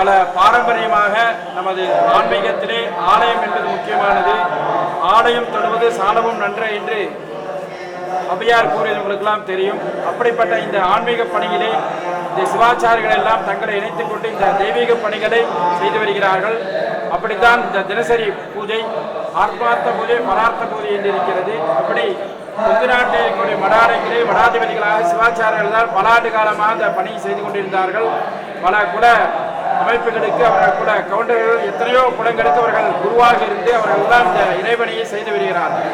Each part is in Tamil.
பல பாரம்பரியமாக நமது ஆன்மீகத்திலே ஆலயம் என்பது முக்கியமானது. ஆலயம் தொடுவது சாணமும் நன்று என்று அபியார் கூறியது உங்களுக்கெல்லாம் தெரியும். அப்படிப்பட்ட இந்த ஆன்மீக பணியிலே இந்த சிவாச்சாரிகள் எல்லாம் தங்களை இணைத்துக் கொண்டு இந்த தெய்வீக பணிகளை செய்து வருகிறார்கள். அப்படித்தான் இந்த தினசரி பூஜை ஆத்மார்த்த பூஜை பரார்த்த பூஜை என்று இருக்கிறது. அப்படி கொங்கு நாட்டில் இருக்கக்கூடிய மடாதிபதிகளாக சிவாச்சாரியர்கள் தான் பல ஆண்டு காலமாக அந்த பணியை செய்து கொண்டிருந்தார்கள். பல குல அமைப்புகளுக்கு அவர்கள் கூட கவுண்டர்கள் எத்தனையோ குடங்களுக்கு அவர்கள் குருவாக இருந்து அவர்கள் தான் இந்த இறைவனையை செய்து வருகிறார்கள்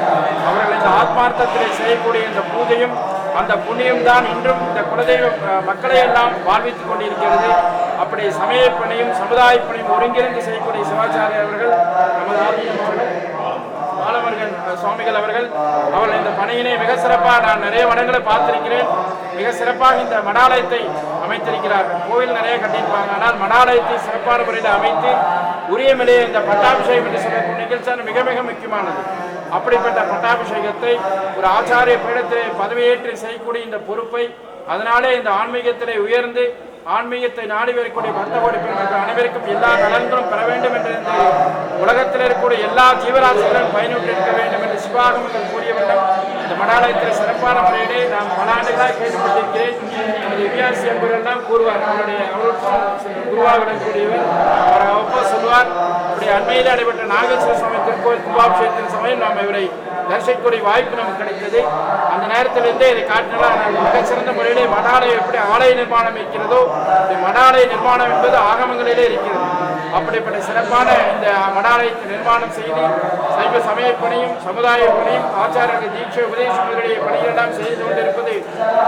அவர்கள் இந்த ஆத்மார்த்தத்திலே செய்யக்கூடிய இந்த பூஜையும் அந்த புண்ணியம் தான் இன்றும் இந்த குலதெய்வ மக்களை எல்லாம் வாழ்வித்துக் கொண்டிருக்கிறது. அப்படி சமய பணியும் சமுதாய பணியும் ஒருங்கிணைந்து செய்யக்கூடிய சிவாச்சாரிய அவர்கள் நமது ஆலயம் அவர்கள் ஆலமர்கள் அஹ், சுவாமிகள் அவர்கள் அவர்கள் இந்த பணியினை மிக சிறப்பாக நான் நிறைய மடங்களை பார்த்திருக்கிறேன். மிக சிறப்பாக இந்த மடாலயத்தை அமைத்திருக்கிறார்கள். கோவில் நிறைய கட்டியிருப்பாங்க. ஆனால் மடாலயத்தை சிறப்பான முறையில் அமைத்து உரிய நிலையை இந்த பட்டாபிஷேகம் என்று சொல்லக்கூடிய நிகழ்ச்சியான மிக மிக முக்கியமானது. அப்படிப்பட்ட பட்டாபிஷேகத்தை ஒரு ஆச்சாரிய பீடத்திலே பதவியேற்று செய்யக்கூடிய இந்த பொறுப்பை அதனாலே இந்த ஆன்மீகத்திலே உயர்ந்து ஆன்மீகத்தை நாடி வரக்கூடிய பக்த கோடி அனைவருக்கும் எல்லா நலன்களும் பெற வேண்டும் என்று உலகத்தில் இருக்கக்கூடிய எல்லா ஜீவராசிகளும் பயனுற்று இருக்க வேண்டும் என்று சிவாகமங்கள் கூறிய வேண்டும் இந்த மடாலயத்தில் சிறப்பான முறையிலே நாம் பல ஆண்டுகளாக கேட்டுக்கொண்டிருக்கிறேன். நமது என்பவர்கள் தான் கூறுவார் அவருடைய அவருக்கும் குருவாக விளங்கக்கூடியவர் அவர் அவ்வப்போ சொல்வார் அப்படி அண்மையில் நடைபெற்ற நாகேஸ்வர சுவாமி திருக்கோயில் கும்பாபிஷேகத்தின் சமயம் நாம் இவரை தரிசிக்கக்கூடிய வாய்ப்பு நமக்கு கிடைத்தது. அந்த நேரத்திலிருந்தே இதை காட்டினால் மிக சிறந்த முறையிலே மடாலயம் மடாலய நிர்மாணம் இருக்கிறதோ இந்த மடாலய நிர்மாணம் என்பது ஆகமங்களிலே இருக்கிறது. அப்படிப்பட்ட சிறப்பான இந்த மடாலயத்தை நிர்மாணம் செய்து சைவ சமய பணியும் சமுதாய பணியும் ஆச்சாரர்கள் தீட்சை உபதேசங்களுடைய பணிகளெல்லாம் செய்து கொண்டிருப்பது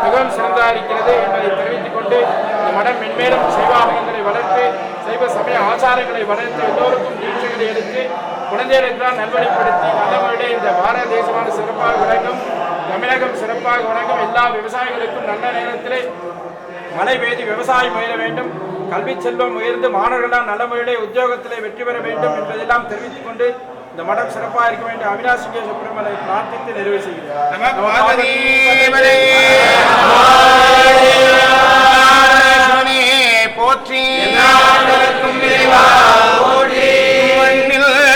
மிகவும் சிறந்ததாக இருக்கிறது என்பதை தெரிவித்துக் கொண்டு இந்த மடம் மென்மேலும் சைவாகங்களை வளர்த்து சைவ சமய ஆச்சாரங்களை வளர்த்து எல்லோருக்கும் தீட்சைகளை எடுத்து குழந்தைகளுக்கெல்லாம் நல்வழிப்படுத்தி நல்ல இந்த பாரத தேசமான சிறப்பாக விளங்கும் தமிழகம் சிறப்பாக வழங்கும் எல்லா விவசாயிகளுக்கும் நல்ல நேரத்திலே மழை பெய்து விவசாயம் முயல வேண்டும். கல்வி செல்வம் உயர்ந்து மாணவர்களால் நல்ல முறையிலே உத்தியோகத்திலே வெற்றி பெற வேண்டும் என்பதெல்லாம் தெரிவித்துக் கொண்டு இந்த மடம் சிறப்பாக இருக்க வேண்டும். அவினாசிங்க சுப்பிரமணியை பிரார்த்தித்து நிறைவு செய்கிறேன். போற்றி.